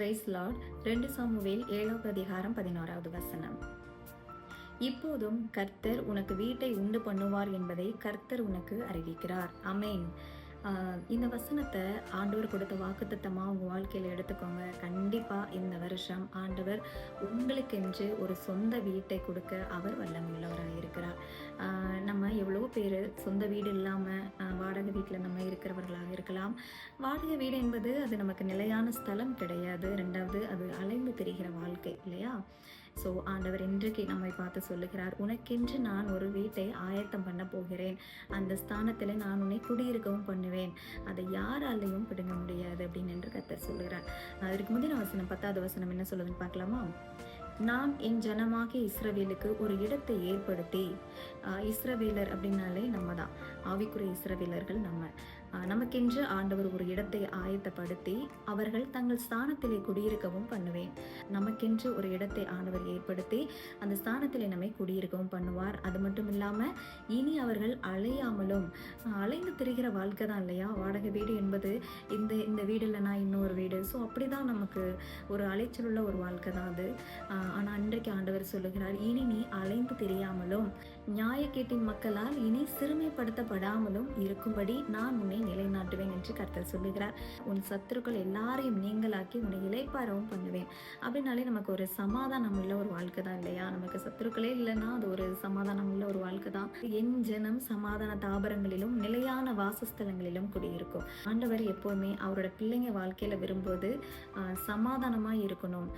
Price Lord ரெண்டு Samuel ஏழாவது அதிகாரம் பதினோராவது வசனம். இப்போதும் கர்த்தர் உனக்கு வீட்டை உண்டு பண்ணுவார் என்பதை கர்த்தர் உனக்கு அறிவிக்கிறார். அமேன் இந்த வசனத்தை ஆண்டவர் கொடுத்த வாக்குத்தத்தமாக உங்கள் வாழ்க்கையில் எடுத்துக்கோங்க. கண்டிப்பாக இந்த வருஷம் ஆண்டவர் உங்களுக்கென்று ஒரு சொந்த வீட்டை கொடுக்க அவர் வல்லமுள்ளவராக இருக்கிறார். நம்ம எவ்வளோ பேர் சொந்த வீடு இல்லாமல் வாடகை வீட்டில் நம்ம இருக்கிறவர்களாக இருக்கலாம். வாடகை வீடு என்பது அது நமக்கு நிலையான ஸ்தலம் கிடையாது. ரெண்டாவது அது அலைந்து திரிகிற வாழ்க்கை இல்லையா? ஸோ ஆண்டவர் இன்றைக்கு நம்மை பார்த்து சொல்லுகிறார் உனக்கென்று நான் ஒரு வீட்டை ஆயத்தம் பண்ண போகிறேன். அந்த ஸ்தானத்தில் நான் உன்னை குடியிருக்கவும் பண்ணுவேன். அதை யாராலையும் பிடுங்க முடியாது. அப்படின்னு என்று கத்தர் சொல்லுகிறார். அதற்கு முந்தின வசனம் பத்தாவது வசனம் என்ன சொல்லுதுன்னு பார்க்கலாமா? நான் என் ஜனமாகிய இஸ்ரவேலுக்கு ஒரு இடத்தை ஏற்படுத்தி இஸ்ரவேலர் அப்படின்னாலே நம்ம தான். ஆவிக்குரிய இஸ்ரவேலர்கள் நம்ம. நமக்கென்று ஆண்டவர் ஒரு இடத்தை ஆயத்தப்படுத்தி அவர்கள் தங்கள் ஸ்தானத்திலே குடியிருக்கவும் பண்ணுவேன். நமக்கென்று ஒரு இடத்தை ஆண்டவர் ஏற்படுத்தி அந்த ஸ்தானத்திலே நம்மை குடியிருக்கவும் பண்ணுவார். அது மட்டும் இல்லாமல் இனி அவர்கள் அலையாமலும் அலைந்து திரிகிற வாழ்க்கை தான் இல்லையா? வாடகை வீடு என்பது இந்த இந்த வீடு இல்லைனா இன்னொரு வீடு. ஸோ அப்படி தான் நமக்கு ஒரு அலைச்சல் உள்ள ஒரு வாழ்க்கை தான் அது. ஆனால் அன்றைக்கு ஆண்டவர் சொல்லுகிறார் இனி நீ அலைந்து தெரியாமலும் நியாயக்கேட்டின் மக்களால் இனி சிறுமைப்படுத்தப்படாமலும் இருக்கும்படி நான் உன்னை நிலைநாட்டுவேன் என்று கர்த்தர் சொல்லுகிறார். உன் சத்துருக்கள் எல்லாரையும் நீங்களாக்கி உன்னை இலைப்பாரவும் பண்ணுவேன். அப்படின்னாலே நமக்கு ஒரு சமாதானம் உள்ள ஒரு வாழ்க்கை தான் இல்லையா? நமக்கு சத்துருக்களே இல்லைன்னா அது ஒரு சமாதானம் உள்ள ஒரு வாழ்க்கை தான். என் ஜனம் சமாதான தாபரங்களிலும் நிலையான வாசஸ்தலங்களிலும் குடியிருக்கும். ஆண்டவர் எப்போவுமே அவரோட பிள்ளைங்க வாழ்க்கையில விரும்புவது ஆஹ், சமாதானமா இருக்கணும்.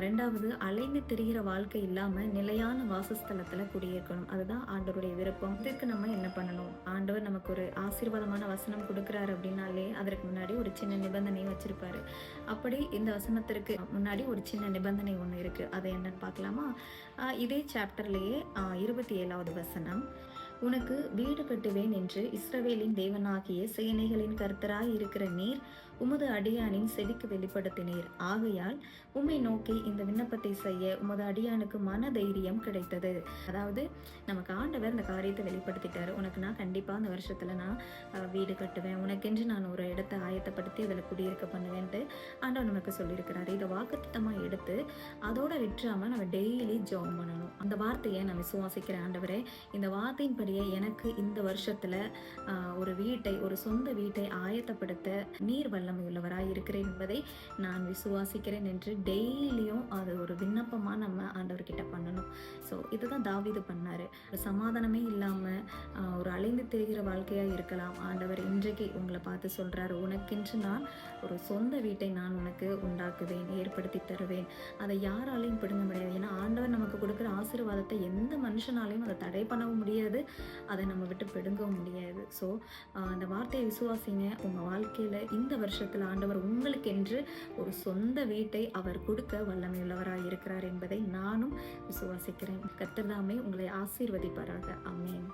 ரெண்டாவது அலைந்து திரிகிற வாழ்க்கை இல்லாம நிலையான வாசஸ்தலத்துல குடியிருக்கணும். அதுதான் ஆண்டவருடைய விருப்பம். இதுக்கு நம்ம என்ன பண்ணணும்? ஆண்டவர் நமக்கு ஒரு ஆசீர்வாதமான வசனம் கொடுக்குறாரு அப்படின்னாலே அதற்கு முன்னாடி ஒரு சின்ன நிபந்தனை வச்சிருப்பாரு. அப்படி இந்த வசனத்திற்கு முன்னாடி ஒரு சின்ன நிபந்தனை ஒன்று இருக்கு. அதை என்னன்னு பார்க்கலாமா? இதே சாப்டர்லேயே இருபத்தி ஏழாவது வசனம். உனக்கு வீடு கட்டுவேன் என்று இஸ்ரவேலின் தேவனாகிய சேனைகளின் கர்த்தராய் இருக்கிற நீர் உமது அடியானின் செவிக்கு வெளிப்படுத்தினீர். ஆகையால் உம்மை நோக்கி இந்த விண்ணப்பத்தை செய்ய உமது அடியானுக்கு மன தைரியம் கிடைத்தது. அதாவது நமக்கு ஆண்டவர் இந்த காரியத்தை வெளிப்படுத்திட்டாரு. உனக்கு நான் கண்டிப்பாக அந்த வருஷத்தில் நான் வீடு கட்டுவேன். உனக்கென்று நான் ஒரு இடத்தை ஆயத்தப்படுத்தி அதில் குடியிருக்க பண்ணுவேன்ட்டு ஆண்டவர் நமக்கு சொல்லியிருக்கிறாரு. இதை வாக்குத்தமாக எடுத்து அதோட விற்றாமல் நம்ம டெய்லி ஜெபம் பண்ணணும். அந்த வார்த்தையை நான் விசுவாசிக்கிறேன் ஆண்டவரே. இந்த வார்த்தையின்படியே எனக்கு இந்த வருஷத்தில் ஒரு வீட்டை ஒரு சொந்த வீட்டை ஆயத்தப்படுத்த நீர் வல்ல வல்லமையுள்ளவராக இருக்கிறேன் என்பதை நான் விசுவாசிக்கிறேன் என்று டெய்லியும் அது ஒரு விண்ணப்பமா நம்ம ஆண்டவர்கிட்ட பண்ணணும். ஸோ இதுதான் தாவிது பண்ணாரு. ஒரு சமாதானமே இல்லாம ஒரு அலைந்து தெரிகிற வாழ்க்கையா இருக்கலாம். ஆண்டவர் இன்றைக்கு உங்களை பார்த்து சொல்றாரு உனக்கென்று நான் ஒரு சொந்த வீட்டை நான் உனக்கு உண்டாக்குவேன் ஏற்படுத்தி தருவேன். அதை யாராலையும் பிடுங்க முடியாது. ஏன்னா ஆண்டவர் நமக்கு கொடுக்குற ஆசீர்வாதத்தை எந்த மனுஷனாலையும் அதை தடை பண்ணவும் முடியாது. அதை நம்ம விட்டு பிடுங்கவும் முடியாது. ஸோ அந்த வார்த்தையை விசுவாசிங்க. உங்கள் வாழ்க்கையில் இந்த வருஷம் வருஷத்தில் ஆண்டவர் உங்களுக்கென்று ஒரு சொந்த வீட்டை அவர் கொடுக்க வல்லமையுள்ளவராக இருக்கிறார் என்பதை நானும் விசுவாசிக்கிறேன். கர்த்தர்தாமே உங்களை ஆசீர்வதிப்பாராக. அமேன்